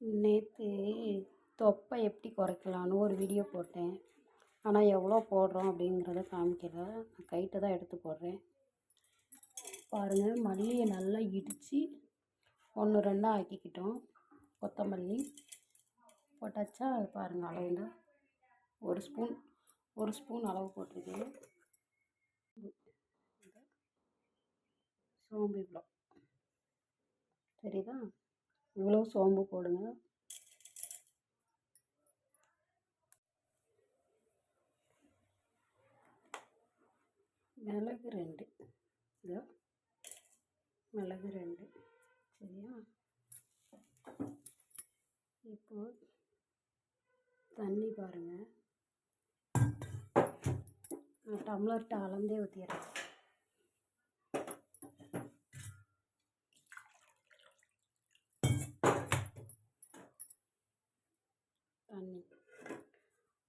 நேற்று தொப்பை எப்படி குறைக்கலான்னு ஒரு வீடியோ போட்டேன். ஆனால் எவ்வளோ போடுறோம் அப்படிங்கிறத காமிக்கல. நான் கைட்டு தான் எடுத்து போடுறேன். பாருங்கள் மல்லியை நல்லா இடித்து ஒன்று ரெண்டாக ஆக்கிக்கிட்டோம். கொத்தமல்லி போட்டாச்சா? அது பாருங்கள் அளவுல ஒரு ஸ்பூன் ஒரு ஸ்பூன் அளவு போட்டிருக்கேன் சோம்பு இவ்வளோ சரிதான் இவ்வளோ சோம்பு போடுங்க. மிளகு ரெண்டு. இதோ மிளகு ரெண்டு. சரியா? இப்போ தண்ணி பாருங்கள் நான் டம்ளர்கிட்ட அளந்தே ஊற்றிடுறேன் தண்ணி.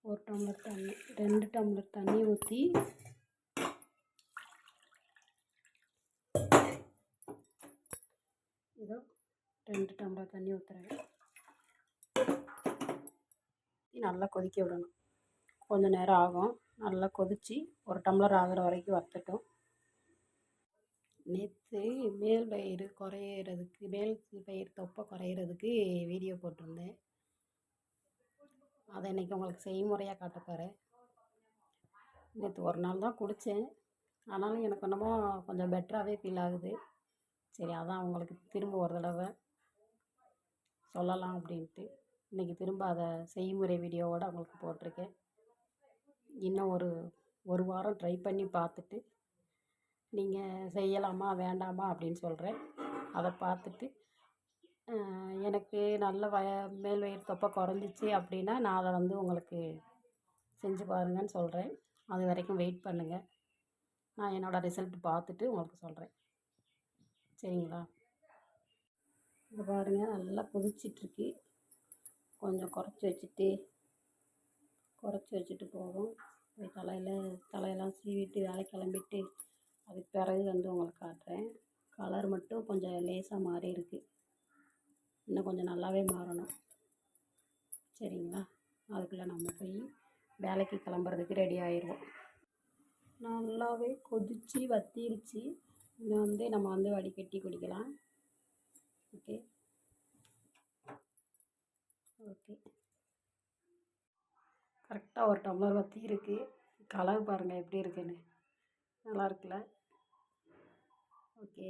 ஒரு டம்ளர் தண்ணி. ரெண்டு டம்ளர் தண்ணி ஊற்றி இதோ ரெண்டு டம்ளர் தண்ணி ஊற்றுறேன் நல்லா கொதிக்க விடணும். கொஞ்சம் நேரம் ஆகும். நல்லா கொதித்து ஒரு டம்ளர் ஆகிற வரைக்கும் வற்றட்டும் நேற்று மேல் பயிர் குறையிறதுக்கு மேல் பயிர் தொப்பை குறையிறதுக்கு வீடியோ போட்டிருந்தேன். அதை இன்றைக்கி உங்களுக்கு செய்முறையாக காட்ட போகிறேன் நேற்று ஒரு நாள் தான் குடித்தேன் ஆனாலும் எனக்கு என்னமோ கொஞ்சம் பெட்டராகவே ஃபீல் ஆகுது. சரி அதான் உங்களுக்கு திரும்ப ஒரு தடவை சொல்லலாம் அப்படின்ட்டு. இன்றைக்கி திரும்ப அதை செய்முறை வீடியோவோடு உங்களுக்கு போட்டிருக்கேன். இன்னும் ஒரு ஒரு வாரம் ட்ரை பண்ணி பார்த்துட்டு நீங்கள் செய்யலாமா வேண்டாமா அப்படின்னு சொல்கிறேன் அதை பார்த்துட்டு எனக்கு நல்ல வய மேல் வயிறு தொப்பை குறைஞ்சிச்சு அப்படின்னா நான் அதை வந்து உங்களுக்கு செஞ்சு பாருங்கன்னு சொல்கிறேன் அது வரைக்கும் வெயிட் பண்ணுங்கள் நான் என்னோடய ரிசல்ட் பார்த்துட்டு உங்களுக்கு சொல்கிறேன் சரிங்களா? இங்கே பாருங்கள் நல்லா கொதிச்சிட்ருக்கு. கொஞ்சம் குறைச்சி வச்சுட்டு குறைச்சி வச்சுட்டு போகும் போய் தலையில் தலையெல்லாம் சீவிட்டு வேலை கிளம்பிட்டு அதுக்கு பிறகு வந்து உங்களுக்கு காட்டுறேன். கலர் மட்டும் கொஞ்சம் லேசாக மாறி இருக்குது இன்னும் கொஞ்சம் நல்லாவே மாறணும். சரிங்களா? அதுக்குள்ளே நம்ம போய் வேலைக்கு கிளம்புறதுக்கு ரெடி ஆயிடுவோம் நல்லாவே கொதித்து வத்திருச்சு. இதை வந்து நம்ம வந்து வடிகட்டி குடிக்கலாம். ஓகே? ஓகே. கரெக்டாக ஒரு டம்ளர் வற்றி இருக்குது கலர் பாருங்கள் எப்படி இருக்குன்னு. நல்லா இருக்குல்ல? ஓகே.